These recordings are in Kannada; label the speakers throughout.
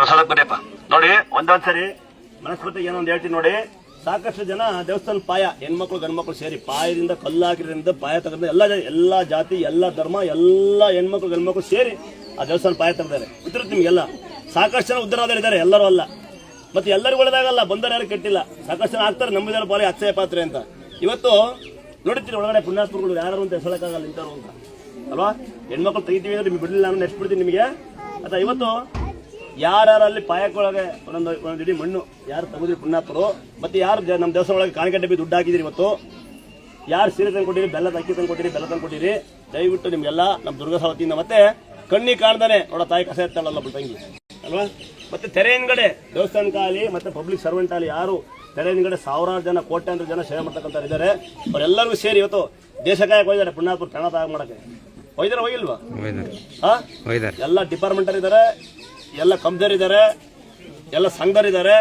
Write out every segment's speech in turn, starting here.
Speaker 1: ಬನ್ನಿಯಪ್ಪ ನೋಡಿ ಒಂದೊಂದ್ಸರಿ ಮನಸ್ಪತಿ ಏನೋ ಒಂದು ಹೇಳ್ತೀನಿ ನೋಡಿ. ಸಾಕಷ್ಟು ಜನ ದೇವಸ್ಥಾನ ಪಾಯ, ಹೆಣ್ಮಕ್ಳು, ಗಂಡ್ಮಕ್ಳು ಸೇರಿ ಪಾಯದಿಂದ ಕಲ್ಲಾಕಿರಿಂದ ಪಾಯ ತಗೊಂಡ್ರೆ ಎಲ್ಲ ಎಲ್ಲಾ ಜಾತಿ, ಎಲ್ಲ ಧರ್ಮ, ಎಲ್ಲ ಹೆಣ್ಮಕ್ಳು, ಗಂಡ್ಮಕ್ಳು ಸೇರಿ ಆ ದೇವಸ್ಥಾನ ಪಾಯ ತೆಗೆದಾರೆ ಗೊತ್ತಿರುತ್ತೆ ನಿಮ್ಗೆಲ್ಲ? ಸಾಕಷ್ಟು ಜನ ಉದ್ಧಾರದಲ್ಲಿ ಇದ್ದಾರೆ ಎಲ್ಲರೂ ಅಲ್ಲ. ಮತ್ತೆ ಎಲ್ಲರಿಗೂ ಒಳ್ಳೆದಾಗಲ್ಲ ಬಂದರೆ ಯಾರು ಕೆಟ್ಟಿಲ್ಲ. ಸಾಕಷ್ಟು ಜನ ಆಗ್ತಾರೆ ನಂಬಿದಾರ ಪಾಲಿ ಅಕ್ಷಯ ಪಾತ್ರೆ ಅಂತ. ಇವತ್ತು ನೋಡುತ್ತೀರಿ ಒಳಗಡೆ ಪುಣ್ಯಾತ್ಮಗಳು ಯಾರು ಅಂತ ಹೆಸಳಕ್ಕಾಗಲ್ಲ ಇಂಥವ್ರು ಅಂತ. ಅಲ್ವಾ? ಹೆಣ್ಮಕ್ಳು ತೆಗಿತೀವಿ ಅಂದ್ರೆ ನಿಮ್ಗೆ ಬಿಡಲಿಲ್ಲ ನಾನು ಎಷ್ಟು ಬಿಡ್ತೀನಿ ನಿಮಗೆ. ಅಥವಾ ಇವತ್ತು ಯಾರಲ್ಲಿ ಪಾಯಕ್ಕೊಳಗೆ ಒಂದೊಂದು ಒಂದೊಂದು ಇಡೀ ಮಣ್ಣು ಯಾರು ತಗೋದ್ರಿ ಪುಣ್ಯಾತ್ಮರು ಮತ್ತೆ ಯಾರು ನಮ್ಮ ದೇವಸ್ಥಾನ ಒಳಗೆ ಕಾಣಿಕೆ ಡಬ್ಬಿ ದುಡ್ಡು ಹಾಕಿದಿರಿ ಇವತ್ತು ಯಾರು ಸೀರೆ ತಂದು ಕೊಟ್ಟಿರಿ ಬೆಲ್ಲ ಅಕ್ಕಿ ತಂದು ಕೊಟ್ಟಿರಿ ಬೆಲ್ಲ ತಂದು ಕೊಟ್ಟಿರಿ ದಯವಿಟ್ಟು ನಿಮ್ಗೆಲ್ಲ ನಮ್ಮ ದುರ್ಗಾ ಸವತಿಯಿಂದ ಮತ್ತೆ ಕಣ್ಣಿ ಕಾಣ್ದಾನೆ ನೋಡ ತಾಯಿ ಕಸ ಎತ್ತಾಳಲ್ಲ ತಂಗಿ ಅಲ್ವಾ? ಮತ್ತೆ ತೆರೆ ಹಿಂದ್ಗಡೆ ದೇವಸ್ಥಾನಕ್ಕೆ ಆಗಲಿ ಮತ್ತೆ ಪಬ್ಲಿಕ್ ಸರ್ವೆಂಟ್ ಆಗಲಿ ಯಾರು ತೆರೆ ಹಿಂದ್ಗಡೆ ಸಾವಿರಾರು ಜನ ಕೋಟ್ಯಾಂತರ ಜನ ಸೇವೆ ಮಾಡ್ತಕ್ಕಂಥ ಇದ್ದಾರೆ. ಅವರೆಲ್ಲರಿಗೂ ಸೇರಿ ಇವತ್ತು ದೇಶಕ್ಕಾಗಿ ಹೋಗಿದ್ದಾರೆ ಪುಣ್ಯಾತ್ಮರು ಪ್ರಾಣ ಮಾಡೋಕ್ಕೆ ಮಾಡಕ್ಕೆ. ಹೋಗಿದಾರೆ ಹೋಗಿಲ್ವಾ? ಎಲ್ಲ ಡಿಪಾರ್ಟ್ಮೆಂಟರ್ ಇದ್ದಾರೆ. ಎಲ್ಲ ಕಂಪ್ದರ್ ಇದ್ದಾರೆ ಎಲ್ಲ ಸಂಘದರ್ ಇದ್ದಾರೆ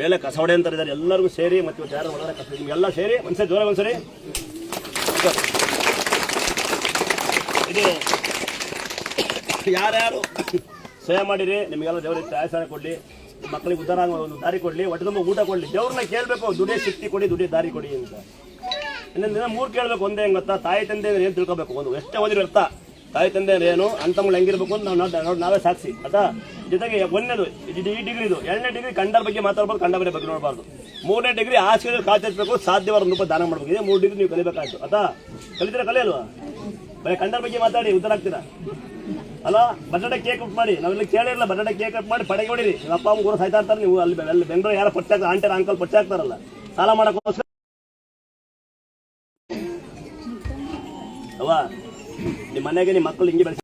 Speaker 1: ಮೇಲೆ ಕಸವಡೆ ಅಂತ ಇದ್ದಾರೆ ಎಲ್ಲರಿಗೂ ಸೇರಿ ಮತ್ತೆ ಯಾರು ಒಳಗಡೆ ಕಸ ನಿಮ್ಗೆಲ್ಲ ಸೇರಿ, ಒಂದ್ಸರಿ ಜೋರ ಒಂದ್ಸರಿ. ಇದು ಯಾರ್ಯಾರು ಸೇವೆ ಮಾಡಿರಿ, ನಿಮಗೆಲ್ಲ ದೇವರಿಗೆ ತ್ಯಾಸ ಕೊಡಲಿ, ಮಕ್ಕಳಿಗೆ ಉದ್ದಾರ ಒಂದು ದಾರಿ ಕೊಡಲಿ ಹೊಟ್ಟೆ ಊಟ ಕೊಡಲಿ, ದೇವ್ರನ್ನ ಕೇಳಬೇಕು ದುಡಿಯೋ ಶಕ್ತಿ ಕೊಡಿ ದುಡಿಯೋ ದಾರಿ ಕೊಡಿ ಅಂತ. ಇನ್ನೊಂದು ದಿನ ಮೂರು ಕೇಳಬೇಕು, ಒಂದೇ ಹೆಂಗತ್ತ ಗೊತ್ತಾ? ತಾಯಿ, ತಂದೆ, ಏನು ತಿಳ್ಕೊಬೇಕು? ಒಂದು ಎಷ್ಟೇ ಓದಿರೋ ಅರ್ಥ. ತಾಯಿ ತಂದೆ ಅಂದ್ರೆ ಏನು? ಅಂತಮ್ಗಳು ಹೆಂಗಿರ್ಬೇಕು ಅಂತ ನಾವು ನಾವೇ ಸಾಕ್ಷಿ ಆಯ್ತಾ? ಜೊತೆಗೆ ಒಂದನೇದು, ಈ ಡಿಗ್ರಿದು, ಎರಡನೇ ಡಿಗ್ರಿ ಕಂಡರ ಬಗ್ಗೆ ಮಾತಾಡ್ಬೋದು ಕಂಡ ಬಗ್ಗೆ ನೋಡಬಾರ್ದು. ಮೂರನೇ ಡಿಗ್ರಿ ಆಸೆ ಕಾಚರಿಸಬೇಕು ಸಾಧ್ಯವಾದ ರೂಪ ದಾನ ಮಾಡಬೇಕು. ಇದೇ ಮೂರು ಡಿಗ್ರಿ ನೀವು ಕಲಿಬೇಕಾಯ್ತು, ಆಯ್ತಾ? ಕಲಿತೀರ, ಕಲಿಯಲ್ವಾ? ಬರೀ ಕಂಡರ ಬಗ್ಗೆ ಮಾತಾಡಿ, ಉತ್ತರ ಆಗ್ತೀರಾ ಅಲ್ಲ, ಬಟಾಟೆ ಕೇಕ್ ಅಪ್ ಮಾಡಿ, ನಾವೆಲ್ಲ ಕೇಳಿರಲ್ಲ ಬಟಾಟೆ ಕೇಕ್ ಅಪ್ ಮಾಡಿ ಪಡೆಗೆ ಹೊಡಿರಿ. ನಿಮ್ಮ ಅಪ್ಪ, ಅಮ್ಮ ಗುರು ಸಾಯ್ತಾ ಇರ್ತಾರೆ ನೀವು, ಅಲ್ಲಿ ಅಲ್ಲಿ ಬೆಂಗಳೂರು ಯಾರು ಪಚ್ಚ ಆಂಟಿ ಅಂಕಲ್ ಪಚ್ಚ ಆಗ್ತಾರಲ್ಲ ಸಾಲ ಮಾಡೋಕ್ಕೋಸ್ಕರ ಅವ್ವ ನಿಮ್ಮ ಮನೆಗೆ ನಿಮ್ಮ ಮಕ್ಕಳು ಹಿಂಗೆ ಬೆಳೆಸಿ